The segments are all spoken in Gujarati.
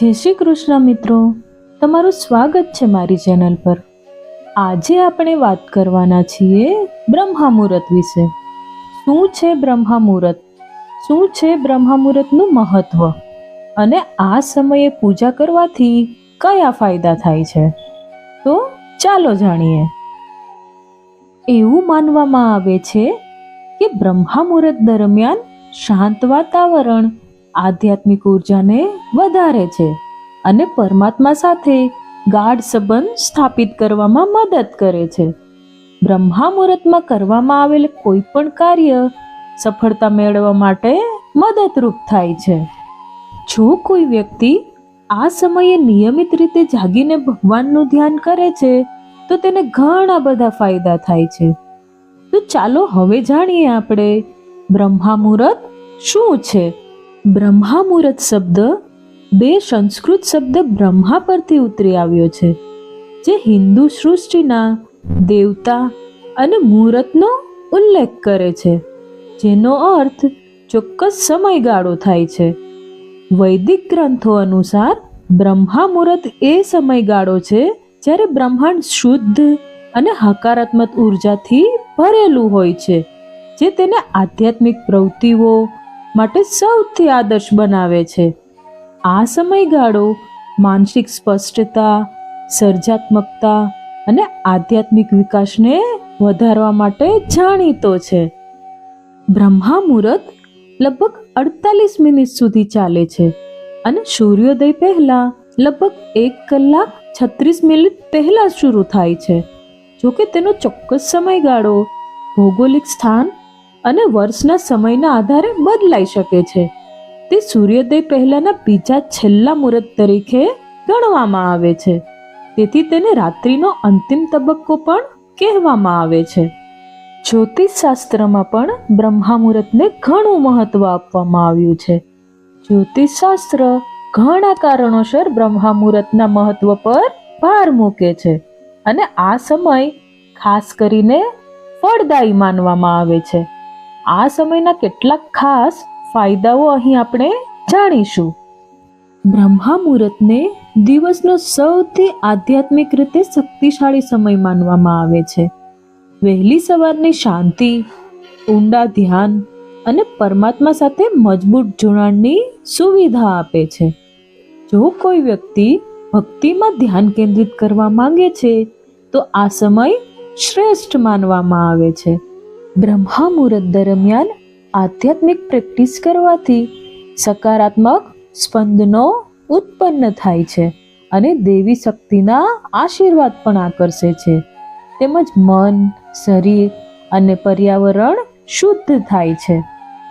જય શ્રી કૃષ્ણ મિત્રો. તમારું સ્વાગત છે મારી ચેનલ પર. આજે આપણે વાત કરવાના છીએ બ્રહ્મા મુહૂર્ત વિશે. શું છે બ્રહ્મા મુહૂર્ત શું છે બ્રહ્મા મુહૂર્તનું મહત્વ? અને આ સમયે પૂજા કરવાથી કયા ફાયદા થાય છે? તો ચાલો જાણીએ. એવું માનવામાં આવે છે કે બ્રહ્મા મુહૂર્ત દરમિયાન શાંત વાતાવરણ આધ્યાત્મિક ઉર્જાને વધારે છે અને પરમાત્મા સાથે ગાઢ સંબંધ સ્થાપિત કરવામાં મદદ કરે છે. બ્રહ્મા મુહૂર્તમાં કરવામાં આવેલ કોઈ પણ કાર્ય સફળતા મેળવવા માટે મદદરૂપ થાય છે. જો કોઈ વ્યક્તિ આ સમયે નિયમિત રીતે જાગીને ભગવાનનું ધ્યાન કરે છે, તો તેને ઘણા બધા ફાયદા થાય છે. તો ચાલો હવે જાણીએ આપણે બ્રહ્મા મુહૂર્ત શું છે? બ્રહ્મા મુહૂર્ત શબ્દ, બે સંસ્કૃત શબ્દ બ્રહ્મા પરથી ઉતરી આવ્યો છે, જે હિન્દુ સૃષ્ટિના દેવતા અને મુહૂર્તનો ઉલ્લેખ કરે છે, જેનો અર્થ ચોક્કસ સમયગાળો થાય છે. વૈદિક ગ્રંથો અનુસાર બ્રહ્મા મુહૂર્ત એ સમયગાળો છે જ્યારે બ્રહ્માંડ શુદ્ધ અને હકારાત્મક ઉર્જાથી ભરેલું હોય છે, જે તેને આધ્યાત્મિક પ્રવૃત્તિઓ માટે સૌથી આદર્શ બનાવે છે. આ સમયગાળો માનસિક સ્પષ્ટતા, સર્જાત્મકતા અને આધ્યાત્મિક વિકાસને વધારવા માટે જાણીતો છે. બ્રહ્મા મુહૂર્ત લગભગ અડતાલીસ મિનિટ સુધી ચાલે છે અને સૂર્યોદય પહેલા લગભગ એક કલાક છત્રીસ મિનિટ પહેલા શરૂ થાય છે. જોકે તેનો ચોક્કસ સમયગાળો ભૌગોલિક સ્થાન અને વર્ષના સમયના આધારે બદલાઈ શકે છે. તે સૂર્યોદય પહેલાના બીજા છેલ્લા મુહૂર્ત તરીકે ગણવામાં આવે છે. તેથી તેને રાત્રિનો અંતિમ તબક્કો પણ કહેવામાં આવે છે. જ્યોતિષ શાસ્ત્રમાં પણ બ્રહ્મા મુહૂર્તને ઘણું મહત્વ આપવામાં આવ્યું છે. જ્યોતિષ શાસ્ત્ર ઘણા કારણોસર બ્રહ્મા મુહૂર્તના મહત્વ પર ભાર મૂકે છે અને આ સમય ખાસ કરીને ફળદાયી માનવામાં આવે છે. આ સમયના કેટલાક ખાસ ફાયદાઓ અહીં આપણે જાણીશું. બ્રહ્મા મુહૂર્તને દિવસનો સૌથી આધ્યાત્મિક રીતે શક્તિશાળી સમય માનવામાં આવે છે. વહેલી સવારની શાંતિ, ઊંડા ધ્યાન અને પરમાત્મા સાથે મજબૂત જોડાણની સુવિધા આપે છે. જો કોઈ વ્યક્તિ ભક્તિમાં ધ્યાન કેન્દ્રિત કરવા માંગે છે, તો આ સમય શ્રેષ્ઠ માનવામાં આવે છે. બ્રહ્મા મુહૂર્ત દરમિયાન આધ્યાત્મિક પ્રેક્ટિસ કરવાથી સકારાત્મક સ્પંદનો ઉત્પન્ન થાય છે અને દેવી શક્તિના આશીર્વાદ પણ આકર્ષે છે. તેમજ મન, શરીર અને પર્યાવરણ શુદ્ધ થાય છે.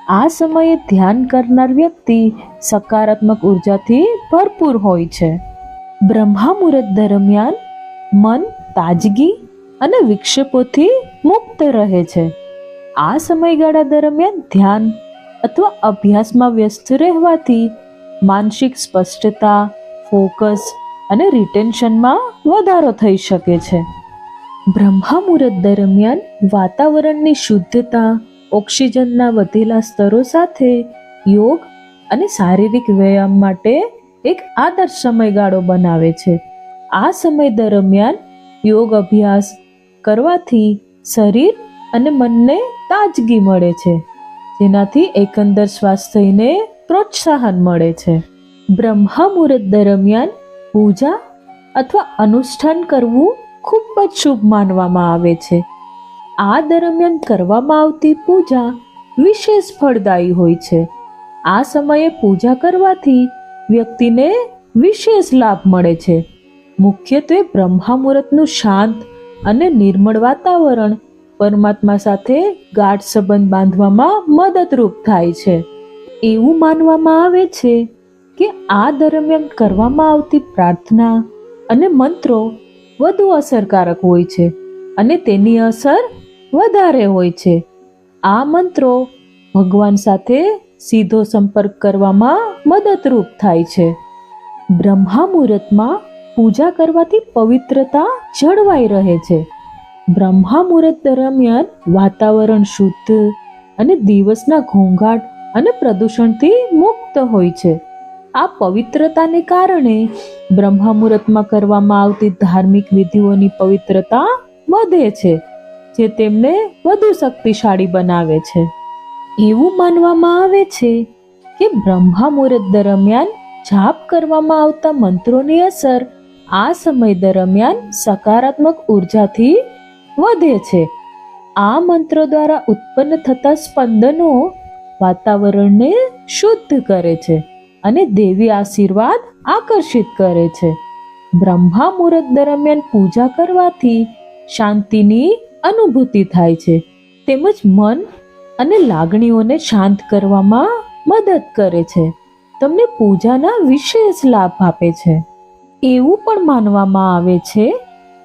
આ સમયે ધ્યાન કરનાર વ્યક્તિ સકારાત્મક ઉર્જાથી ભરપૂર હોય છે. બ્રહ્મા મુહૂર્ત દરમિયાન મન તાજગી અને વિક્ષેપોથી મુક્ત રહે છે. આ સમયગાળા દરમિયાન ધ્યાન અથવા અભ્યાસમાં વ્યસ્ત રહેવાથી માનસિક સ્પષ્ટતા, ફોકસ અને રિટેન્શનમાં વધારો થઈ શકે છે. બ્રહ્મા મુહૂર્ત દરમિયાન વાતાવરણની શુદ્ધતા, ઓક્સિજનના વધેલા સ્તરો સાથે યોગ અને શારીરિક વ્યાયામ માટે એક આદર્શ સમયગાળો બનાવે છે. આ સમય દરમિયાન યોગ અભ્યાસ કરવાથી શરીર અને મનને તાજગી મળે છે, જેનાથી એકંદર સ્વાસ્થ્યને પ્રોત્સાહન મળે છે. બ્રહ્મા મુહૂર્ત દરમિયાન પૂજા અથવા અનુષ્ઠાન કરવું ખૂબ જ શુભ માનવામાં આવે છે. આ દરમિયાન કરવામાં આવતી પૂજા વિશેષ ફળદાયી હોય છે. આ સમયે પૂજા કરવાથી વ્યક્તિને વિશેષ લાભ મળે છે. મુખ્યત્વે બ્રહ્મા મુહૂર્તનું શાંત અને નિર્મળ વાતાવરણ પરમાત્મા સાથે ગાઢ સંબંધ બાંધવામાં મદદરૂપ થાય છે. એવું માનવામાં આવે છે કે આ દરમિયાન કરવામાં આવતી પ્રાર્થના અને મંત્રો વધુ અસરકારક હોય છે અને તેની અસર વધારે હોય છે. આ મંત્રો ભગવાન સાથે સીધો સંપર્ક કરવામાં મદદરૂપ થાય છે. બ્રહ્મા મુહૂર્તમાં પૂજા કરવાથી પવિત્રતા જળવાઈ રહે છે. બ્રહ્મા મુહૂર્ત દરમિયાન વાતાવરણ શુદ્ધ અને દિવસના ઘોંઘાટ અને પ્રદૂષણથી મુક્ત હોય છે. આ પવિત્રતાને કારણે બ્રહ્મા મુહૂર્તમાં કરવામાં આવતી ધાર્મિક વિધિઓની પવિત્રતા વધે છે, જે તેમને વધુ શક્તિશાળી બનાવે છે. એવું માનવામાં આવે છે કે બ્રહ્મા મુહૂર્ત દરમિયાન જાપ કરવામાં આવતા મંત્રોની અસર આ સમય દરમિયાન સકારાત્મક ઉર્જાથી વધે છે. આ મંત્રો દ્વારા ઉત્પન્ન થતા સ્પંદનો વાતાવરણને શુદ્ધ કરે છે અને દેવી આશીર્વાદ આકર્ષિત કરે છે. બ્રહ્મા મુહૂર્ત દરમિયાન પૂજા કરવાથી શાંતિની અનુભૂતિ થાય છે. તેમજ મન અને લાગણીઓને શાંત કરવામાં મદદ કરે છે. તમને પૂજાના વિશેષ લાભ આપે છે. એવું પણ માનવામાં આવે છે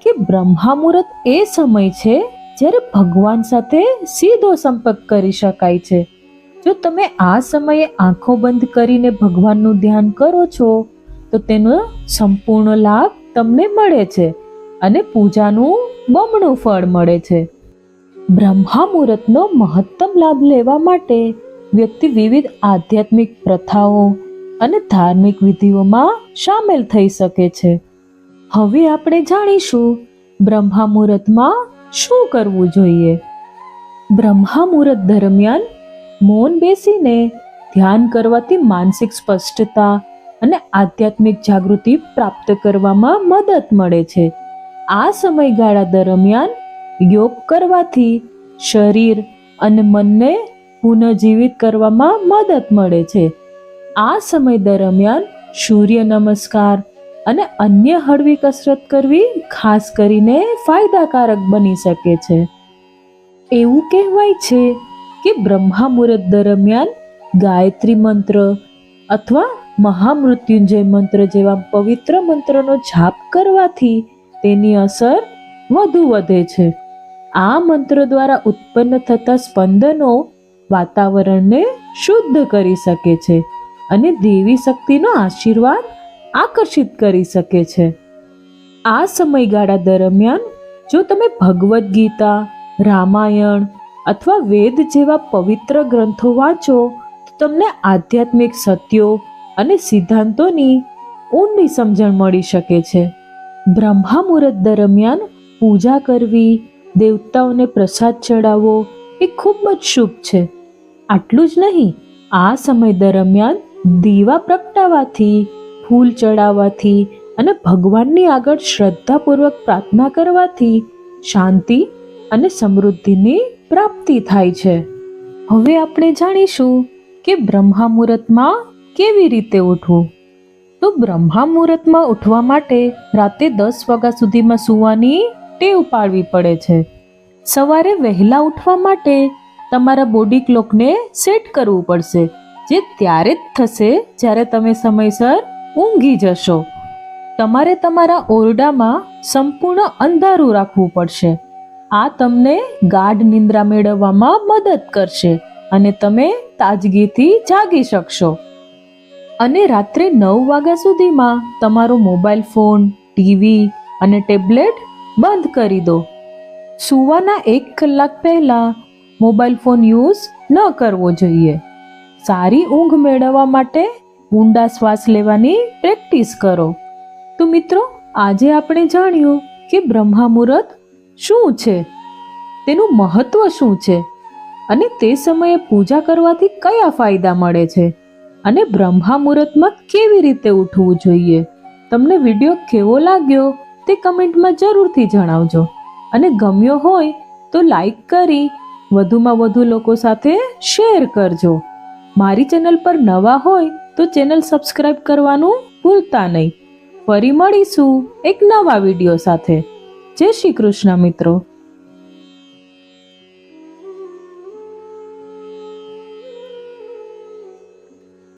કે બ્રહ્મા મુહૂર્ત એ સમય છે જ્યારે ભગવાન સાથે સીધો સંપર્ક કરી શકાય છે. જો તમે આ સમયે આંખો બંધ કરીને ભગવાનનું ધ્યાન કરો છો, તો તેનો સંપૂર્ણ લાભ તમને મળે છે અને પૂજાનું બમણું ફળ મળે છે. બ્રહ્મા મુહૂર્તનો મહત્તમ લાભ લેવા માટે વ્યક્તિ વિવિધ આધ્યાત્મિક પ્રથાઓ અને ધાર્મિક વિધિઓમાં સામેલ થઈ શકે છે. હવે આપણે જાણીશું બ્રહ્મા મુહૂર્તમાં શું કરવું જોઈએ. બ્રહ્મા મુહૂર્ત દરમિયાન મૌન બેસીને ધ્યાન કરવાથી માનસિક સ્પષ્ટતા અને આધ્યાત્મિક જાગૃતિ પ્રાપ્ત કરવામાં મદદ મળે છે. આ સમયગાળા દરમિયાન યોગ કરવાથી શરીર અને મનને પુનઃજીવિત કરવામાં મદદ મળે છે. આ સમય દરમિયાન સૂર્ય નમસ્કાર અને અન્ય હળવી કસરત કરવી ખાસ કરીને ફાયદાકારક બની શકે છે. એવું કહેવાય છે કે બ્રહ્મા મુહૂર્ત દરમિયાન ગાયત્રી મંત્ર અથવા મહામૃત્યુંજય મંત્ર જેવા પવિત્ર મંત્રનો જાપ કરવાથી તેની અસર વધુ વધે છે. આ મંત્ર દ્વારા ઉત્પન્ન થતા સ્પંદનો વાતાવરણને શુદ્ધ કરી શકે છે અને દેવી શક્તિનો આશીર્વાદ આકર્ષિત કરી શકે છે. આ સમયગાળા દરમિયાન, જો તમે ભગવદ્ ગીતા, રામાયણ અથવા વેદ જેવા પવિત્ર ગ્રંથો વાંચો, તો તમને આધ્યાત્મિક સત્યો અને સિદ્ધાંતોની ઊંડી સમજણ મળી શકે છે. બ્રહ્મા મુહૂર્ત દરમિયાન પૂજા કરવી, દેવતાઓને પ્રસાદ ચડાવવો એ ખૂબ જ શુભ છે. આટલું જ નહીં, આ સમય દરમિયાન દીવા પ્રગટાવવાથી ફૂલ ચડાવવાથી અને ભગવાનની આગળ શ્રદ્ધાપૂર્વક પ્રાર્થના કરવાથી શાંતિ અને સમૃદ્ધિની પ્રાપ્તિ થાય છે. હવે આપણે જાણીશું કે બ્રહ્મા મુહૂર્તમાં કેવી રીતે ઉઠવું? તો બ્રહ્મા મુહૂર્તમાં ઉઠવા માટે રાતે દસ વાગ્યા સુધીમાં સૂવાની ટેવ પાડવી પડે છે. સવારે વહેલા ઉઠવા માટે તમારા બોડી ક્લોકને સેટ કરવું પડશે, જે ત્યારે જ થશે જ્યારે તમે સમયસર ઊંઘી જશો. તમારે તમારા ઓરડામાં સંપૂર્ણ અંધારું રાખવું પડશે. આ તમને ગાઢ નિંદ્રા મેળવવામાં મદદ કરશે અને તમે તાજગીથી જાગી શકશો. અને રાત્રે નવ વાગ્યા સુધીમાં તમારો મોબાઈલ ફોન ટીવી અને ટેબ્લેટ બંધ કરી દો. સૂવાના એક કલાક પહેલાં મોબાઈલ ફોન યુઝ ન કરવો જોઈએ. સારી ઊંઘ મેળવવા માટે ઊંડા શ્વાસ લેવાની પ્રેક્ટિસ કરો. તો મિત્રો, આજે આપણે જાણ્યું કે બ્રહ્મા મુહૂર્ત શું છે? તેનું મહત્વ શું છે? અને તે સમયે પૂજા કરવાથી કયા ફાયદા મળે છે? અને બ્રહ્મા મુહૂર્તમાં કેવી રીતે ઉઠવું જોઈએ? તમને વીડિયો કેવો લાગ્યો તે કમેન્ટમાં જરૂરથી જણાવજો. અને ગમ્યો હોય તો લાઈક કરી વધુમાં વધુ લોકો સાથે શેર કરજો. મારી ચેનલ પર નવા હોય તો ચેનલ સબસ્ક્રાઇબ કરવાનું ભૂલતા નહીં. ફરી મળીશું એક નવા વીડિયો સાથે. જય શ્રી કૃષ્ણ મિત્રો.